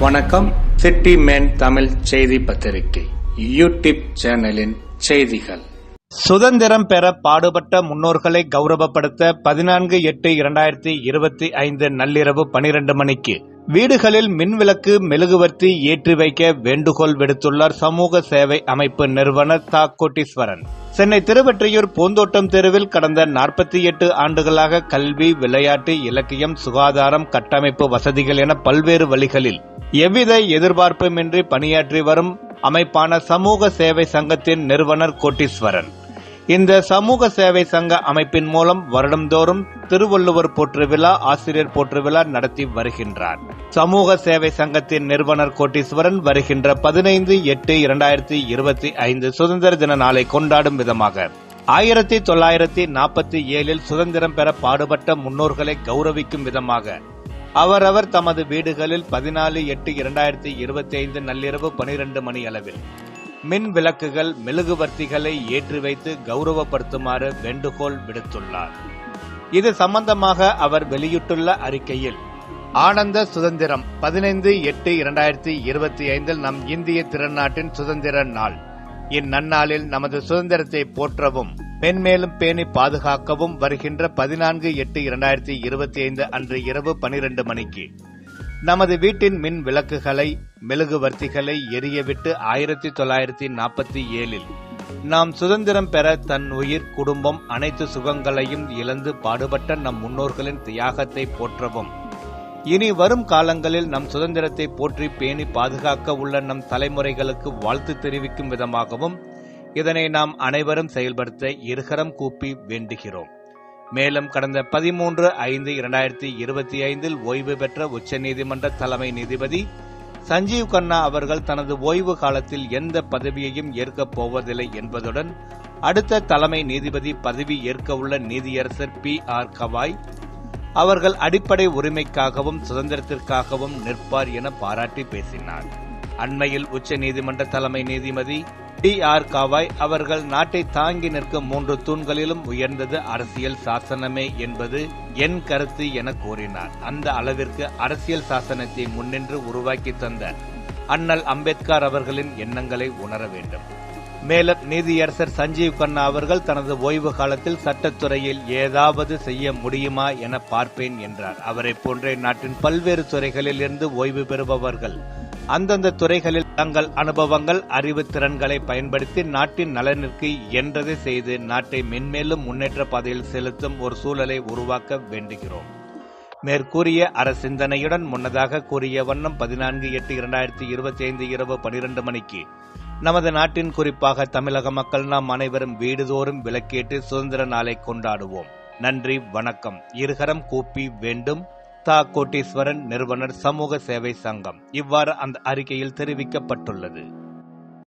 வணக்கம். City man Tamil செய்தி பத்திரிகை யூடியூப் சேனலின் செய்திகள். சுதந்திரம் பெற பாடுபட்ட முன்னோர்களை கௌரவப்படுத்த பதினான்கு எட்டு இரண்டாயிரத்தி இருபத்தி ஐந்து நள்ளிரவு பனிரெண்டு மணிக்கு வீடுகளில் மின்விளக்கு மெழுகுவர்த்தி ஏற்றி வைக்க வேண்டுகோள் விடுத்துள்ளார் சமூக சேவை அமைப்பு நிறுவனர் தா. கோட்டீஸ்வரன். சென்னை திருவற்றியூர் பூந்தோட்டம் தெருவில் கடந்த நாற்பத்தி எட்டு ஆண்டுகளாக கல்வி விளையாட்டு இலக்கியம் சுகாதாரம் கட்டமைப்பு வசதிகள் என பல்வேறு வழிகளில் எவ்வித எதிர்பார்ப்புமின்றி பணியாற்றி வரும் அமைப்பான சமூக சேவை சங்கத்தின் நிறுவனர் கோட்டீஸ்வரன். இந்த சமூக சேவை சங்க அமைப்பின் மூலம் வருடந்தோறும் திருவள்ளுவர் போற்று விழா ஆசிரியர் போற்று விழா நடத்தி வருகின்றார். சமூக சேவை சங்கத்தின் நிறுவனர் கோட்டீஸ்வரன் வருகின்ற பதினைந்து எட்டு இரண்டாயிரத்தி இருபத்தி ஐந்து சுதந்திர தின நாளை கொண்டாடும் விதமாக. ஆயிரத்தி தொள்ளாயிரத்தி நாற்பத்தி ஏழில் சுதந்திரம் பெற பாடுபட்ட முன்னோர்களை கௌரவிக்கும் விதமாக. அவரவர் தமது வீடுகளில் பதினாலு எட்டு இரண்டாயிரத்தி இருபத்தி ஐந்து நள்ளிரவு பனிரெண்டு மணி அளவில். மின் விளக்குகள் மெழுகுவர்த்திகளை ஏற்றி வைத்து கௌரவப்படுத்துமாறு வேண்டுகோள் விடுத்துள்ளார். இது சம்பந்தமாக அவர் வெளியிட்டுள்ள அறிக்கையில் ஆனந்த சுதந்திரம் பதினைந்து எட்டு இரண்டாயிரத்தி இருபத்தி ஐந்தில் நம் இந்திய திருநாட்டின் சுதந்திர நாள். இந்நன்னாளில் நமது சுதந்திரத்தை போற்றவும் மென்மேலும் பேணி பாதுகாக்கவும் வருகின்ற பதினான்கு எட்டு இரண்டாயிரத்தி இருபத்தி ஐந்து அன்று இரவு பனிரெண்டு மணிக்கு. நமது வீட்டின் மின் விளக்குகளை மெழுகுவர்த்திகளை எரியவிட்டு ஆயிரத்தி தொள்ளாயிரத்தி நாற்பத்தி ஏழில் நாம் சுதந்திரம் பெற தன் உயிர் குடும்பம் அனைத்து சுகங்களையும் இழந்து பாடுபட்ட நம் முன்னோர்களின் தியாகத்தை போற்றவும் இனி வரும் காலங்களில் நம் சுதந்திரத்தை போற்றி பேணி பாதுகாக்க உள்ள நம் தலைமுறைகளுக்கு வாழ்த்து தெரிவிக்கும் விதமாகவும் இதனை நாம் அனைவரும் செயல்படுத்த இருகரம் கூப்பி வேண்டுகிறோம். மேலும் கடந்த பதிமூன்று ஐந்து இரண்டாயிரத்தி இருபத்தி ஐந்தில் ஓய்வு பெற்ற உச்சநீதிமன்ற தலைமை நீதிபதி சஞ்சீவ் கண்ணா அவர்கள் தனது ஓய்வு காலத்தில் எந்த பதவியையும் ஏற்கப் போவதில்லை என்பதுடன் அடுத்த தலைமை நீதிபதி பதவி ஏற்க உள்ள நீதியரசர் பி ஆர் கவாய் அவர்கள் அடிப்படை உரிமைக்காகவும் சுதந்திரத்திற்காகவும் நிற்பார் என பாராட்டி பேசினார். அண்மையில் உச்ச நீதிமன்ற தலைமை நீதிபதி டி ஆர் காவாய் அவர்கள் நாட்டை தாங்கி நிற்கும் மூன்று தூண்களிலும் உயர்ந்தது அரசியல் சாசனமே என்பது என் கருத்து என கூறினார். அந்த அளவிற்கு அரசியல் சாசனத்தை முன்னின்று உருவாக்கி தந்த அண்ணல் அம்பேத்கர் அவர்களின் எண்ணங்களை உணர வேண்டும். மேலும் நீதியரசர் சஞ்சீவ் கண்ணா அவர்கள் தனது ஓய்வு காலத்தில் சட்டத்துறையில் ஏதாவது செய்ய முடியுமா என பார்ப்பேன் என்றார். அவரை போன்றே நாட்டின் பல்வேறு துறைகளில் இருந்து ஓய்வு பெறுபவர்கள். அந்தந்த துறைகளில் தங்கள் அனுபவங்கள் அறிவு திறன்களை பயன்படுத்தி நாட்டின் நலனிற்கு என்றதை செய்து நாட்டை மென்மேலும் முன்னேற்ற பாதையில் செலுத்தும் ஒரு சூழலை உருவாக்க வேண்டுகிறோம். மேற்கூறிய அரசிந்தனையுடன் முன்னதாக கூறிய வண்ணம் பதினான்கு எட்டு இரண்டாயிரத்தி இருபத்தி ஐந்து இரவு பனிரெண்டு மணிக்கு நமது நாட்டின் குறிப்பாக தமிழக மக்கள் நாம் அனைவரும் வீடுதோறும் விளக்கேற்று சுதந்திர நாளை கொண்டாடுவோம். நன்றி வணக்கம். இருகரம் கூப்பி வேண்டும். தா கோட்டீஸ்வரன் நிறுவனர் சமூக சேவை சங்கம் இவ்வாறு அந்த அறிக்கையில் தெரிவிக்கப்பட்டுள்ளது.